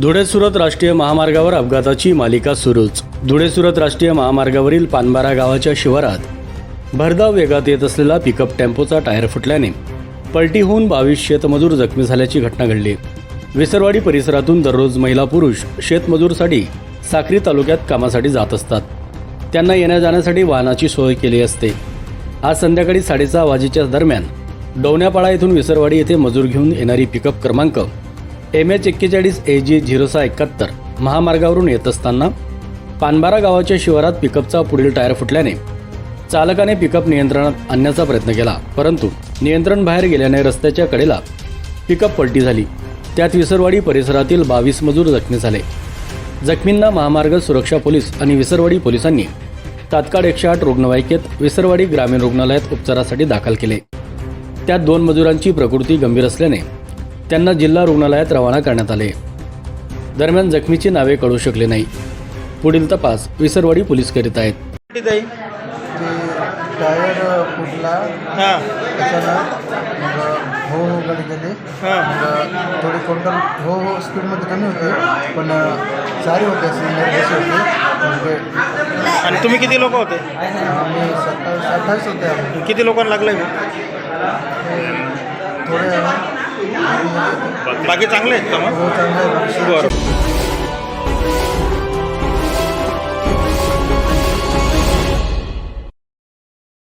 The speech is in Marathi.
धुळे सुरत राष्ट्रीय महामार्गावर अपघाताची मालिका सुरूच. धुळे सुरत राष्ट्रीय महामार्गावरील पानबारा गावाच्या शिवारात भरधाव वेगात येत असलेला पिकअप टेम्पोचा टायर फुटल्याने पलटी होऊन बावीस शेतमजूर जखमी झाल्याची घटना घडली. विसरवाडी परिसरातून दररोज महिला पुरुष शेतमजूरसाठी साक्री तालुक्यात कामासाठी जात असतात. त्यांना येण्या जाण्यासाठी वाहनाची सोय केली असते. आज संध्याकाळी साडेसहा वाजेच्या दरम्यान डोण्यापाडा येथून विसरवाडी येथे मजूर घेऊन येणारी पिकअप क्रमांक एम एच एक्केचाळीस ए जी झिरो सहा एकाहत्तर महामार्गावरून येत असताना पानबारा गावाच्या शिवारात पिकअपचा पुढील टायर फुटल्याने चालकाने पिकअप नियंत्रणात आणण्याचा प्रयत्न केला. परंतु नियंत्रण बाहेर गेल्याने रस्त्याच्या कडेला पिकअप पलटी झाली. त्यात विसरवाडी परिसरातील बावीस मजूर जखमी झाले. जखमींना महामार्ग सुरक्षा पोलीस आणि विसरवाडी पोलिसांनी तात्काळ एकशे आठ रुग्णवाहिकेत विसरवाडी ग्रामीण रुग्णालयात उपचारासाठी दाखल केले. त्यात दोन मजुरांची प्रकृती गंभीर असल्याने त्यांना जिल्हा रुग्णालयात रवाना करण्यात आले. दरम्यान जखमीची नावे कळू शकले नाही. पुढील तपास विसरवाडी पोलीस करीत आहेत. कुठे ताई. ते टायर फुटला हां. त्याच्यानं मग हो हो गाडी गेली. हां. मग थोडी कोणतं हो हो स्पीडमध्ये कमी होती पण सारी होते सिनियर कशी होती. म्हणजे आणि तुम्ही किती लोक होते? आम्ही सत्तावीस अठ्ठावीस होते आम्ही. किती लोकांना लागलं थोडे बाकी चांगले आहेत का मग? बरं.